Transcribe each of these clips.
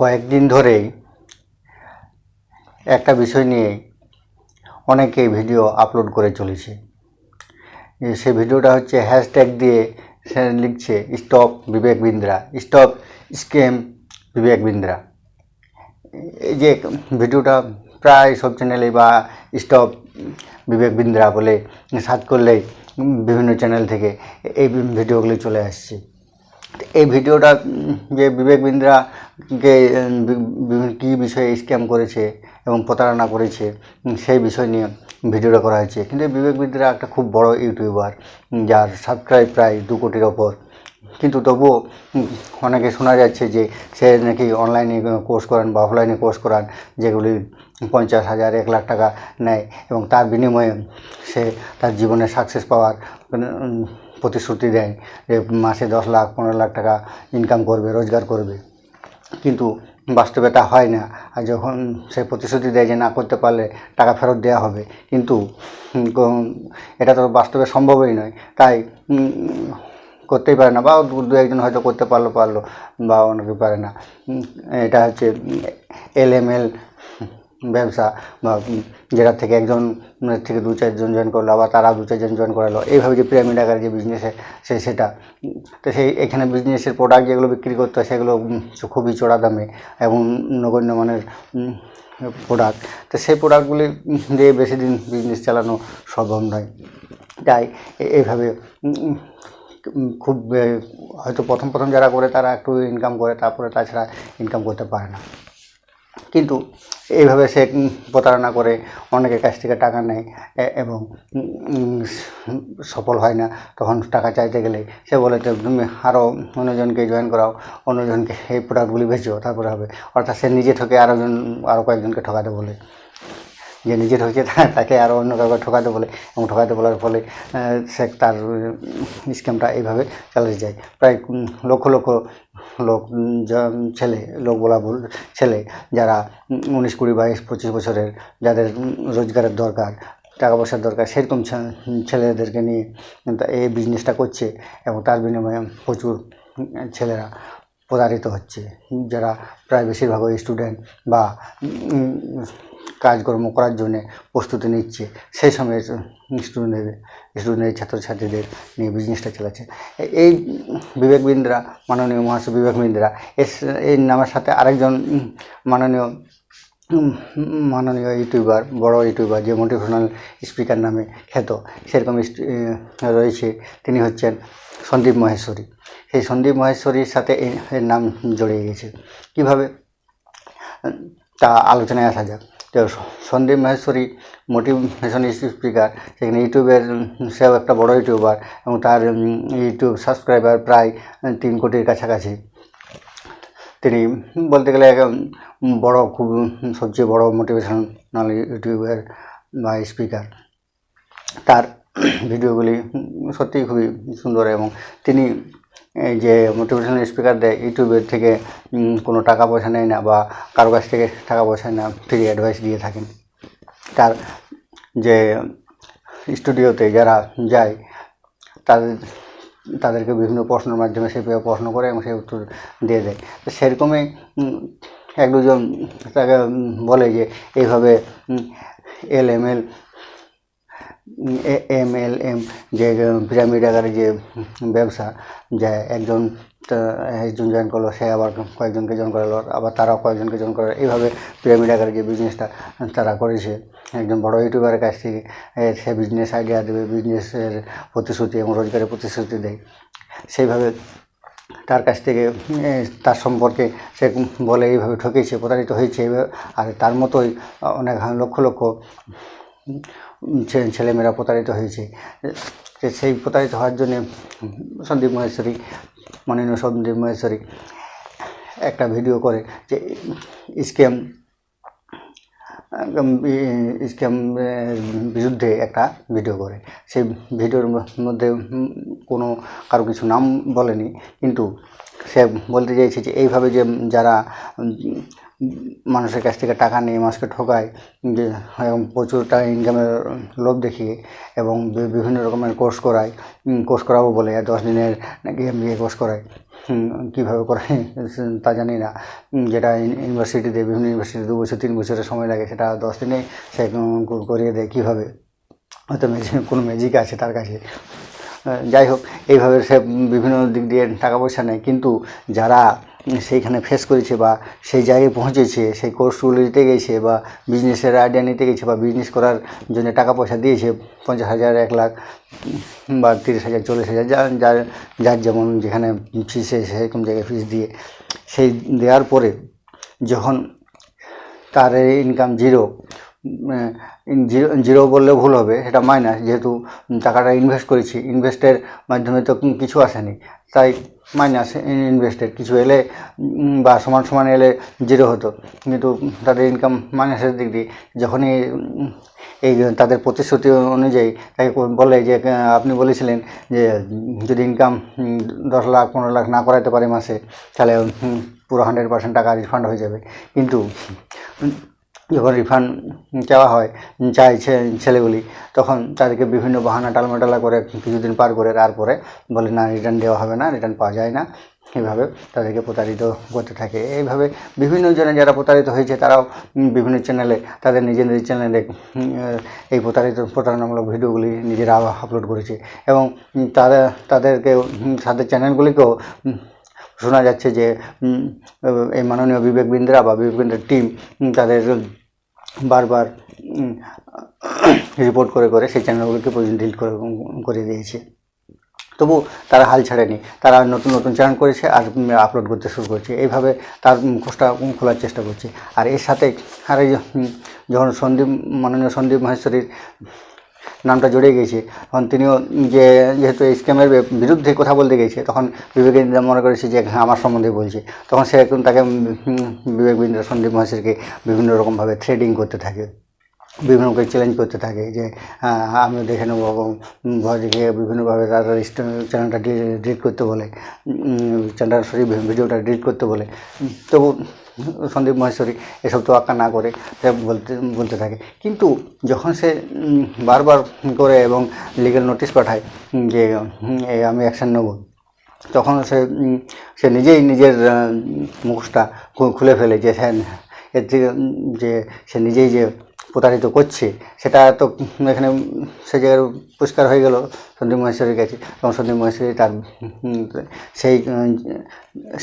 কয়েকদিন ধরেই একটা বিষয় নিয়ে অনেকেই ভিডিও আপলোড করে চলেছে। সে ভিডিওটা হচ্ছে হ্যাশট্যাগ দিয়ে সে লিখছে, stop Vivek Bindra, stop scam Vivek Bindra. এই যে ভিডিওটা প্রায় সব চ্যানেলে বা স্টপ বিবেক বিন্দ্রা বলে সার্চ করলেই বিভিন্ন চ্যানেল থেকে এই ভিডিওগুলি চলে আসছে। এই ভিডিওটা যে বিবেক বিন্দ্রাকে কী বিষয়ে স্ক্যাম করেছে এবং প্রতারণা করেছে সেই বিষয় নিয়ে ভিডিওটা করা হয়েছে। কিন্তু বিবেক বিন্দ্রা একটা খুব বড় ইউটিউবার যার সাবস্ক্রাইব প্রায় দু কোটির ওপর। কিন্তু তবুও অনেকে শোনা যাচ্ছে যে সে নাকি অনলাইনে কোর্স করান বা অফলাইনে কোর্স করান, যেগুলি পঞ্চাশ হাজার, এক লাখ টাকা নেয় এবং তার বিনিময়ে সে তার জীবনে সাকসেস পাওয়ার প্রতিশ্রুতি দেয় যে মাসে দশ লাখ, পনেরো লাখ টাকা ইনকাম করবে, রোজগার করবে। কিন্তু বাস্তবে তা হয় না। আর যখন সে প্রতিশ্রুতি দেয় যে না করতে পারলে টাকা ফেরত দেওয়া হবে, কিন্তু এটা তো বাস্তবে সম্ভবই নয়। তাই করতেই পারে না। বা দু একজন হয়তো করতে পারল পারল, বা অনেকে পারে না। এটা হচ্ছে এল এম এল ব্যবসা বা যেটা থেকে একজন থেকে দু চারজন জয়েন করল আবার তারা দু চারজন জয়েন করালো। এইভাবে যে পিরামিড আকারে যে বিজনেসে সে, সেটা। তো সেই এখানে বিজনেসের প্রোডাক্ট যেগুলো বিক্রি করতে হয় সেগুলো খুবই চড়া দামে এবং নগণ্য মানের প্রোডাক্ট তো সেই প্রোডাক্টগুলি দিয়ে বেশি দিন বিজনেস চালানো সম্ভব নয়। তাই এইভাবে খুব হয়তো প্রথম প্রথম যারা করে তারা একটু ইনকাম করে, তারপরে তাছাড়া ইনকাম করতে পারে না। কিন্তু এইভাবে সে প্রতারণা করে অনেকের কাছ থেকে টাকা নেয় এবং সফল হয় না। তখন টাকা চাইতে গেলে সে বলে যে, তুমি আরও অন্যজনকে জয়েন করাও, অন্যজনকে এই প্রোডাক্টগুলি বেচো, তারপরে হবে। অর্থাৎ সে নিজে ঠকে আরও জন আরও কয়েকজনকে ঠকাতে বলে। যে নিজে ঠকে তা- তাকে আরও অন্য কাউকে ঠকাতে বলে এবং ঠকাতে বলার ফলে সে তার স্ক্যামটা এইভাবে চালিয়ে যায়। প্রায় লক্ষ লক্ষ লোক ছেলে, লোক বলা ভুল, ছেলে যারা উনিশ কুড়ি বাইশ পঁচিশ বছরের যাদের রোজগারের দরকার, টাকা পয়সার দরকার, সেরকম ছেলেদেরকে নিয়ে এই বিজনেসটা করছে এবং তার বিনিময়ে প্রচুর ছেলেরা প্রতারিত হচ্ছে। যারা প্রায় বেশিরভাগ স্টুডেন্ট বা কাজকর্ম করার জন্য প্রস্তুতি নিচ্ছে। সেই সময় স্টুডেন্টদের স্টুডেন্টের ছাত্রছাত্রীদের নিয়ে বিজনেসটা চালাচ্ছে। এই বিবেক বিন্দ্রা মাননীয় মহাশয় বিবেক বিন্দ্রা এস- এই নামের সাথে আরেকজন মাননীয় মাননীয় ইউটিউবার, বড় ইউটিউবার যে মোটিভেশনাল স্পিকার নামে খ্যাত, সেরকম রয়েছে। তিনি হচ্ছেন সন্দীপ মহেশ্বরী। সেই সন্দীপ মহেশ্বরীর সাথে এর নাম জড়িয়ে গেছে। কীভাবে? তা আলোচনায় আসা যাক। সন্দীপ মহেশ্বরী মোটিভেশন স্পিকার, সেখানে ইউটিউবের সেও একটা বড় ইউটিউবার এবং তার ইউটিউব সাবস্ক্রাইবার প্রায় তিন কোটির কাছাকাছি। তিনি বলতে গেলে বড় খুব সবচেয়ে বড় মোটিভেশনাল ইউটিউবের বা স্পিকার। তার ভিডিওগুলি সত্যিই খুবই সুন্দর এবং তিনি যে মোটিভেশনাল স্পিকার দেয় ইউটিউবের থেকে কোনো টাকা পয়সা নেয় না বা কারও কাছ থেকে টাকা পয়সা না ফ্রি অ্যাডভাইস দিয়ে থাকেন। তার যে স্টুডিওতে যারা যায়, তাদের, তাদেরকে বিভিন্ন প্রশ্নের মাধ্যমে সে প্রশ্ন করে এবং সে উত্তর দিয়ে দেয়। তো সেরকমই এক দুজন তাকে বলে যে, এইভাবে L M L M, L, M, যে পিরামিড আকারে যে ব্যবসা, যে একজন একজন জয়েন করল, সে আবার কয়েকজনকে জয়েন করালো, আবার তারাও কয়েকজনকে জয়েন করালো। এইভাবে পিরামিড আকারে যে বিজনেসটা তারা করেছে। একজন বড় ইউটিউবারের কাছ থেকে সে বিজনেস আইডিয়া দেবে বিজনেসের প্রতিশ্রুতি এবং রোজগারের প্রতিশ্রুতি দেয়। সেইভাবে তার কাছ থেকে তার সম্পর্কে সে বলে এইভাবে ঠকেছে প্রতারিত হয়েছে আর তার মতোই অনেক, লক্ষ লক্ষ ছেলেমেয়েরা প্রতারিত হয়েছে। সেই প্রতারিত হওয়ার জন্যে সন্দীপ মহেশ্বরী, মাননীয় সন্দীপ মহেশ্বরী একটা ভিডিও করে যে স্ক্যাম স্ক্যামের বিরুদ্ধে একটা ভিডিও করে। সেই ভিডিওর মধ্যে কোনো কারও কিছু নাম বলেনি, কিন্তু সে বলতে চাইছে যে এইভাবে যে যারা মানুষের কাছ থেকে টাকা নিয়ে মানুষকে ঠকায়, যে এবং প্রচুর টাকা ইনকামের লোভ দেখিয়ে এবং বিভিন্ন রকমের কোর্স করায়। কোর্স করাবো বলে দশ দিনের নাকি এমবিএ কোর্স করায়। কীভাবে করায় তা জানি না। যেটা ইউনিভার্সিটিতে বিভিন্ন ইউনিভার্সিটি দু বছর, তিন বছরের সময় লাগে, সেটা দশ দিনে সে করিয়ে দেয় কীভাবে? হয়তো ম্যাজিক কোনো ম্যাজিক আছে তার কাছে। যাই হোক, এইভাবে সে বিভিন্ন দিক দিয়ে টাকা পয়সা নেয়। কিন্তু যারা সেইখানে ফেস করেছে বা সেই জায়গায় পৌঁছেছে, সেই কোর্সগুলো নিতে গেছে বা বিজনেসের আইডিয়া নিতে গেছে বা বিজনেস করার জন্য টাকা পয়সা দিয়েছে, পঞ্চাশ হাজার, এক লাখ বা তিরিশ হাজার, চল্লিশ হাজার যার যার যেমন যেখানে ফিসে সেরকম জায়গায় ফিস দিয়ে। সেই দেওয়ার পরে যখন তার ইনকাম জিরো জিরো জিরো বললে ভুল হবে, সেটা মাইনাস যেহেতু টাকাটা ইনভেস্ট করেছি ইনভেস্টের মাধ্যমে তো কিছু আসেনি, তাই মাইনাস ইনভেস্টের কিছু এলে বা সমান সমান এলে জিরো হতো, কিন্তু তাদের ইনকাম মাইনাসের দিক দিয়ে, যখনই এই তাদের প্রতিশ্রুতি অনুযায়ী তাকে বলে যে আপনি বলেছিলেন যে, যদি ইনকাম দশ লাখ, পনেরো লাখ না করাতে পারে মাসে, তাহলে পুরো হান্ড্রেড পার্সেন্ট টাকা রিফান্ড হয়ে যাবে, কিন্তু যখন রিফান্ড চাওয়া হয় চাইছে ছেলেগুলি, তখন তাদেরকে বিভিন্ন বাহানা টালমাটালা করে কিছুদিন পার করে তারপরে বলে, না রিটার্ন দেওয়া হবে না রিটার্ন পাওয়া যায় না। এইভাবে তাদেরকে প্রতারিত করতে থাকে। এইভাবে বিভিন্ন জনে যারা প্রতারিত হয়েছে, তারাও বিভিন্ন চ্যানেলে তাদের নিজের নিজের চ্যানেলে এই প্রতারিত, প্রতারণামূলক ভিডিওগুলি নিজেরা আপলোড করেছে এবং তারা তাদেরকে তাদের চ্যানেলগুলিকেও শোনা যাচ্ছে যে এই মাননীয় বিবেক বিন্দ্রা বা বিবেক বিন্দ্রার টিম তাদের বারবার রিপোর্ট করে করে সেই চ্যানেলগুলোকে পর্যন্ত ডিলিট করে করে দিয়েছে। তবু তারা হাল ছাড়েনি। তারা নতুন নতুন চ্যানেল করেছে আর আপলোড করতে শুরু করেছে। এইভাবে তার মুখোশটা খোলার চেষ্টা করছে। আর এর সাথে আর যখন সন্দীপ, মাননীয় সন্দীপ মহেশ্বরীর নামটা জড়িয়ে গেছে। তখন তিনিও যে যেহেতু এই স্ক্যামের বিরুদ্ধে কথা বলতে গেছে তখন বিবেক বিন্দ্রা মনে করেছে যে হ্যাঁ আমার সম্বন্ধে বলছে। তখন সে এখন তাকে উম, বিবেক বিন্দ্রা সন্দীপ মহেশ্বরীকে বিভিন্ন রকমভাবে থ্রেডিং করতে থাকে। বিভিন্নকে চ্যালেঞ্জ করতে থাকে যে আমিও দেখে নেব এবং ভয় দেখে বিভিন্নভাবে তার চ্যানেলটা ডিলিট করতে বলে চ্যানেল সরি ভিডিওটা ডিলিট করতে বলে। তবু সন্দীপ মহেশ্বরী এসব তো আঁকা না করে বলতে বলতে থাকে। কিন্তু যখন সে বারবার করে এবং লিগ্যাল নোটিশ পাঠায় যে আমি অ্যাকশন নেব তখন সে সে নিজেই নিজের আহ, মুখোশটা খুলে ফেলে যে হ্যাঁ এর থেকে যে সে নিজেই যে প্রতারিত করছে সেটা তো এখানে সে জায়গার পরিষ্কার হয়ে গেল সন্দীপ মহেশ্বরীর কাছে। তখন সন্দীপ মহেশ্বরী তার সেই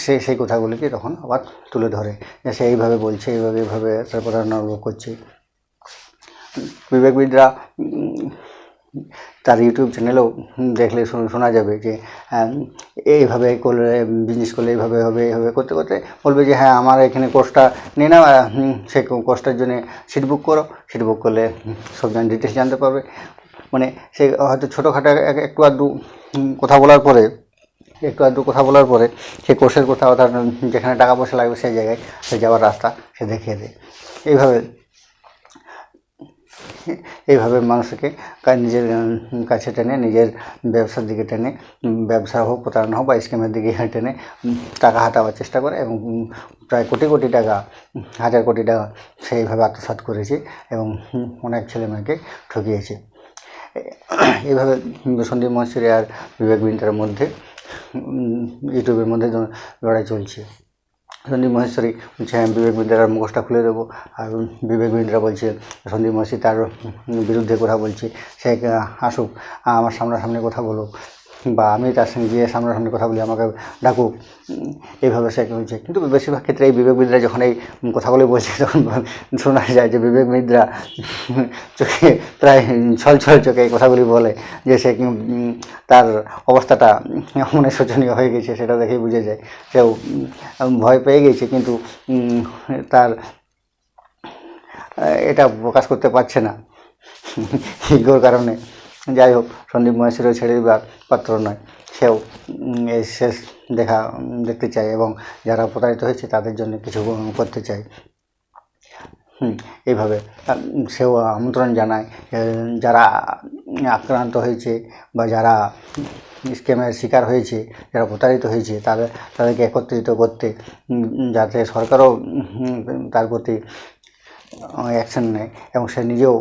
সেই সেই কথাগুলিকে তখন আবার তুলে ধরে। যে সে এইভাবে বলছে এইভাবে এইভাবে তার প্রতারণা করছে। বিবেক বিদ্রা উম, তার ইউটিউব চ্যানেলেও দেখলে শোনা যাবে যে এইভাবে করলে বিজনেস করলে এইভাবে হবে এইভাবে করতে করতে বলবে যে হ্যাঁ আমার এখানে কোর্সটা নিয়ে নাও আর, সেই কোর্সটার জন্য সিট বুক করো। সিট বুক করলে সব জন ডিটেলস জানতে পারবে। মানে সে হয়তো ছোটোখাটো এক- একটু আধটু হুম, কথা বলার পরে একটু আধটু কথা বলার পরে সে কোর্সের কথা যেখানে টাকা পয়সা লাগবে সেই জায়গায় সে যাওয়ার রাস্তা সে দেখিয়ে দেয়। এইভাবে এইভাবে মানুষকে নিজের কাছে টেনে, নিজের ব্যবসার দিকে টেনে ব্যবসা হোক, প্রতারণা হোক বা স্কিমের দিকে টেনে টাকা হাতাবার চেষ্টা করে এবং প্রায় কোটি কোটি টাকা, হাজার কোটি টাকা সেইভাবে আত্মসাৎ করেছে এবং অনেক ছেলে মেয়েকে ঠকিয়েছে এইভাবে সন্দীপ মহেশ্বরী আর বিবেক বিন্টার মধ্যে ইউটিউবের মধ্যে লড়াই চলছে। সন্দীপ মহেশ্বরী বলছে হ্যাঁ বিবেক বিন্দ্রার মুখোশটা খুলে দেবো। আর বিবেক বিন্দ্রা বলছে, সন্দীপ মহেশ্বরী তার বিরুদ্ধে কথা বলছে। সে আসুক আমার সামনাসামনি কথা বলুক। বা আমি তার সঙ্গে গিয়ে সামনাসামনি কথা বলি, আমাকে ডাকুক। এইভাবে সে বলছে কিন্তু বেশিরভাগ ক্ষেত্রে এই বিবেক বিদ্রা যখন এই কথাগুলি বলছে, তখন শোনা যায় যে বিবেক বিদ্রা চোখে প্রায় ছল ছল চোখে এই কথাগুলি বলে যে সে তার অবস্থাটা অনেক শোচনীয় হয়ে গেছে সেটা দেখেই বুঝে যায়। সেও ভয় পেয়ে গেছে কিন্তু তার এটা প্রকাশ করতে পারছে না। ইগোর কারণে যাই হোক সন্দীপ মহেশ্বরীও ছেড়ে দেবার পাত্র নয়। সেও এই শেষ দেখা দেখতে চায় এবং যারা প্রতারিত হয়েছে তাদের জন্য কিছু করতে চায়। হুম, এইভাবে সেও আমন্ত্রণ জানায় যারা আক্রান্ত হয়েছে বা যারা স্ক্যামের শিকার হয়েছে যারা প্রতারিত হয়েছে তাদের তাদেরকে একত্রিত করতে যাতে সরকারও তার প্রতি অ্যাকশন নেয় এবং সে নিজেও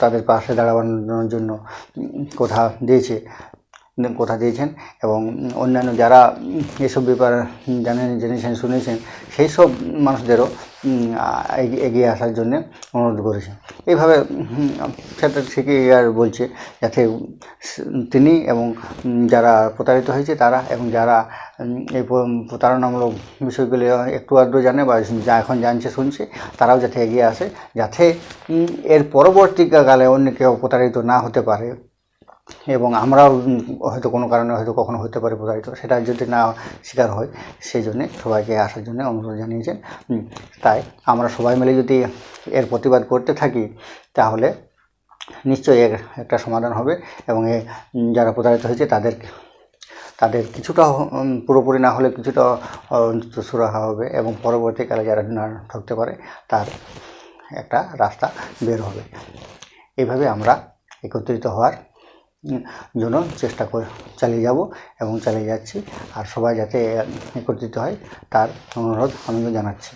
তাদের পাশে দাঁড়ানোর জন্য কথা দিয়েছে, কথা দিয়েছেন এবং অন্যান্য যারা এসব ব্যাপার জানেন, জেনেছেন, শুনেছেন, সেই সব মানুষদেরও এগিয়ে- আসার জন্য অনুরোধ করেছেন এইভাবে সেটা ঠিকই আর বলছে যাতে তিনি এবং যারা প্রতারিত হয়েছে তারা এবং যারা এই প্রতারণামূলক বিষয়গুলি একটু আধটু জানে বা যা এখন জানছে, শুনছে, তারাও যাতে এগিয়ে আসে, যাতে এর পরবর্তীকালে অন্য কেউ প্রতারিত না হতে পারে। এবং আমরাও হয়তো কোনো কারণে হয়তো কখনো হতে পারে প্রতারিত, সেটা যদি না শিকার হয়, সেই জন্যে সবাইকে আসার জন্য অনুরোধ জানিয়েছেন তাই আমরা সবাই মিলে যদি এর প্রতিবাদ করতে থাকি, তাহলে নিশ্চয়ই এর একটা সমাধান হবে এবং এ যারা প্রতারিত হয়েছে তাদের তাদের কিছুটা পুরোপুরি না হলে কিছুটা সুরাহা হবে এবং পরবর্তীকালে যারা না ঠকতে পারে, তার একটা রাস্তা বের হবে। এইভাবে আমরা একত্রিত হওয়ার জন্য চেষ্টা করে চালিয়ে যাব এবং চালিয়ে যাচ্ছি। আর সবাই যাতে একত্রিত হয়, তার অনুরোধ আমিও জানাচ্ছি।